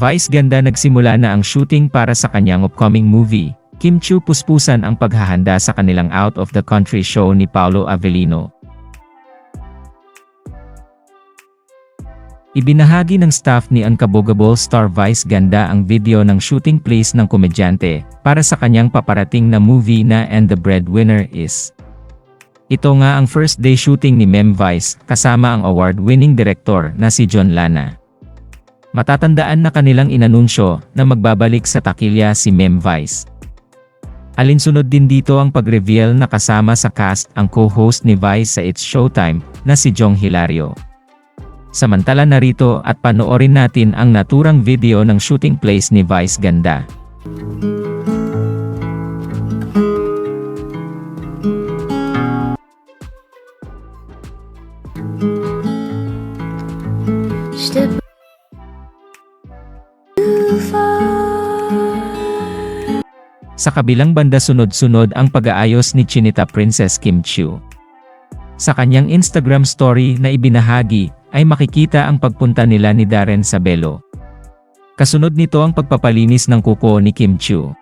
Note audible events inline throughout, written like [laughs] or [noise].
Vice ganda nagsimula na ang shooting para sa kanyang upcoming movie. Kim Chu puspusan ang paghahanda sa kanilang out of the country show ni Paolo Avellino. Ibinahagi ng staff ni Unkabogable star Vice Ganda ang video ng shooting place ng komedyante para sa kanyang paparating na movie na And the Breadwinner Is. Ito nga ang first day shooting ni Mem Vice kasama ang award-winning director na si John Lana. Matatandaan na kanilang inanunsyo na magbabalik sa takilya si Mem Vice. Alinsunod din dito ang pag-reveal na kasama sa cast ang co-host ni Vice sa It's Showtime na si Jong Hilario. Samantala narito at panoorin natin ang naturang video ng shooting place ni Vice Ganda. Step Sa kabilang banda sunod-sunod ang pag-aayos ni Chinita Princess Kim Chiu. Sa kanyang Instagram story na ibinahagi, ay makikita ang pagpunta nila ni Darren Sabelo. Kasunod nito ang pagpapalinis ng kuko ni Kim Chiu.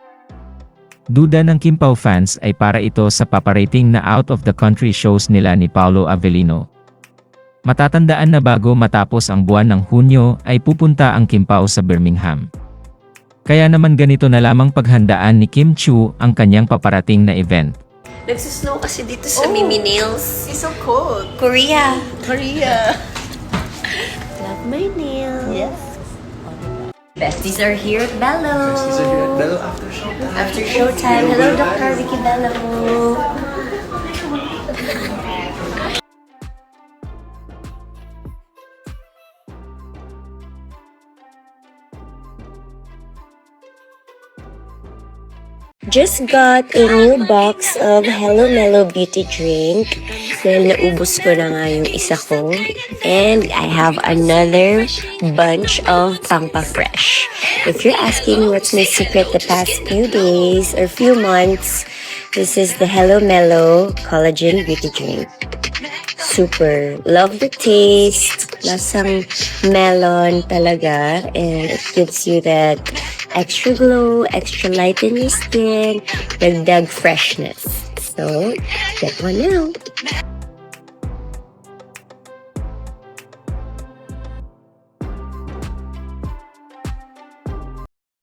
Duda ng Kim Pao fans ay para ito sa paparating na out of the country shows nila ni Paolo Avellino. Matatandaan na bago matapos ang buwan ng Hunyo ay pupunta ang Kim Pao sa Birmingham. Kaya naman ganito na lamang paghandaan ni Kim Chu ang kanyang paparating na event. Nagsusnow kasi dito sa Oh. Mimi Nails. It's so cold. Korea. Korea. [laughs] Love my nails. Yes. Besties are here at Bello. Bello after show. After showtime. Hello, Dr. Vicky Bello. [laughs] Just got a new box of Hello Mellow Beauty Drink. Dahil naubos ko na nga yung isa ko. And I have another bunch of Pampa Fresh. If you're asking what's my secret the past few days or few months, this is the Hello Mellow Collagen Beauty Drink. Super. Love the taste. Lasang melon talaga. And it gives you that extra glow, extra light in your skin, with dagdag freshness. So, get one now.